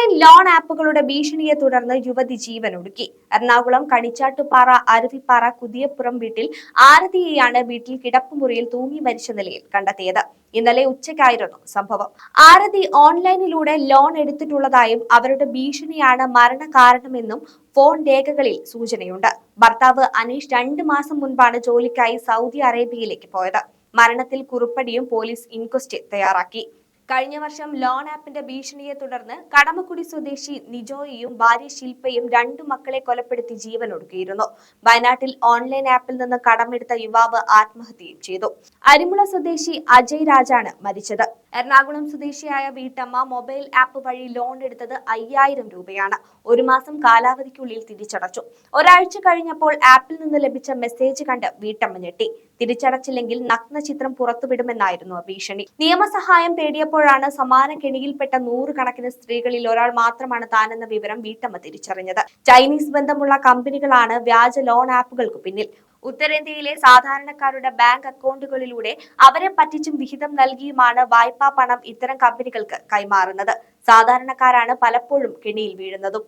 Online loan ആപ്പുകളുടെ ഭീഷണിയെ തുടർന്ന് യുവതി ജീവൻ ജീവനൊടുക്കി എറണാകുളം കണിച്ചാട്ടുപാറ അരുവിപ്പാറ കുതിയപ്പുറം വീട്ടിൽ ആരതിയെയാണ് വീട്ടിൽ കിടപ്പുമുറിയിൽ തൂങ്ങി മരിച്ച നിലയിൽ കണ്ടെത്തിയത്. ഇന്നലെ ഉച്ചയ്ക്കായിരുന്നു സംഭവം. ആരതി ഓൺലൈനിലൂടെ ലോൺ എടുത്തിട്ടുള്ളതായും അവരുടെ ഭീഷണിയാണ് മരണകാരണമെന്നും ഫോൺ രേഖകളിൽ സൂചനയുണ്ട്. ഭർത്താവ് അനീഷ് രണ്ട് മാസം മുൻപാണ് ജോലിക്കായി സൗദി അറേബ്യയിലേക്ക് പോയത്. മരണത്തിൽ കുറുപ്പടിയും പോലീസ് ഇൻക്വസ്റ്റ് തയ്യാറാക്കി. കഴിഞ്ഞ വർഷം ലോൺ ആപ്പിന്റെ ഭീഷണിയെ തുടർന്ന് കടമക്കുടി സ്വദേശി നിജോയിയും ഭാര്യ ശില്പയും രണ്ടു മക്കളെ കൊലപ്പെടുത്തി ജീവനൊടുക്കിയിരുന്നു. വയനാട്ടിൽ ഓൺലൈൻ ആപ്പിൽ നിന്ന് കടമെടുത്ത യുവാവ് ആത്മഹത്യയും ചെയ്തു. അരിമുള സ്വദേശി അജയ് രാജാണ് മരിച്ചത്. എറണാകുളം സ്വദേശിയായ വീട്ടമ്മ മൊബൈൽ ആപ്പ് വഴി ലോൺ എടുത്തത് അയ്യായിരം രൂപയാണ്. ഒരു മാസം കാലാവധിക്കുള്ളിൽ തിരിച്ചടച്ചു. ഒരാഴ്ച കഴിഞ്ഞപ്പോൾ ആപ്പിൽ നിന്ന് ലഭിച്ച മെസ്സേജ് കണ്ട് വീട്ടമ്മ ഞെട്ടി. തിരിച്ചടച്ചില്ലെങ്കിൽ നഗ്ന ചിത്രം പുറത്തുവിടുമെന്നായിരുന്നു ഭീഷണി. നിയമസഹായം തേടിയപ്പോഴാണ് സമാന കെണിയിൽപ്പെട്ട നൂറുകണക്കിന് സ്ത്രീകളിൽ ഒരാൾ മാത്രമാണ് താനെന്ന വിവരം വീട്ടമ്മ തിരിച്ചറിഞ്ഞത്. ചൈനീസ് ബന്ധമുള്ള കമ്പനികളാണ് വ്യാജ ലോൺ ആപ്പുകൾക്ക് പിന്നിൽ. ഉത്തരേന്ത്യയിലെ സാധാരണക്കാരുടെ ബാങ്ക് അക്കൗണ്ടുകളിലൂടെ അവരെ പറ്റിച്ചും വിഹിതം നൽകിയുമാണ് വായ്പാ പണം ഇത്തരം കമ്പനികൾക്ക് കൈമാറുന്നത്. സാധാരണക്കാരാണ് പലപ്പോഴും കെണിയിൽ വീഴുന്നതും.